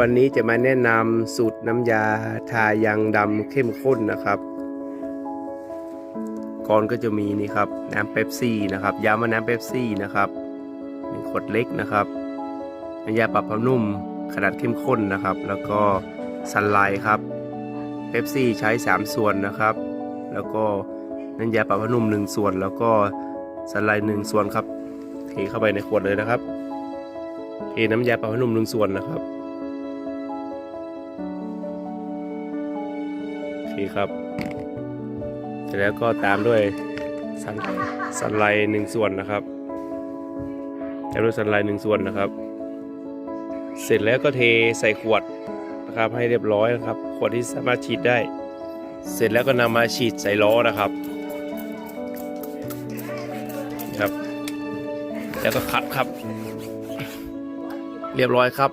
วันนี้จะมาแนะนำสูตรน้ำยาทายังดำเข้มข้นนะครับก่อนก็จะมีนี่ครับน้ำเป๊ปซี่นะครับยามาน้ำเป๊ปซี่นะครับหนึ่งขวดเล็กนะครับน้ำยาปรับผ้านุ่มขนาดเข้มข้นนะครับ แล้วก็ซันไลท์ครับเป๊ปซี่ใช้ 3 ส่วนนะครับ แล้วก็น้ำยาปรับผ้านุ่ม 1 ส่วน แล้วก็ซันไลท์1ส่วนครับเทเข้าไปในขวดเลยนะครับเทน้ำยาปรับผ้านุ่ม 1 ส่วนนะครับ คครับ เสร็จแล้วก็ตามด้วยสันสันไลหนึ่งส่วนนะครับตามด้วยสันไลหนึ่งส่วนนะครับ เสร็จแล้วก็เทใส่ขวดนะครับให้เรียบร้อยนะครับ ขวดที่สามารถฉีดได้ เสร็จแล้วก็นำมาฉีดใส่ล้อนะครับครับ แล้วก็ขัดครับ เรียบร้อยครับ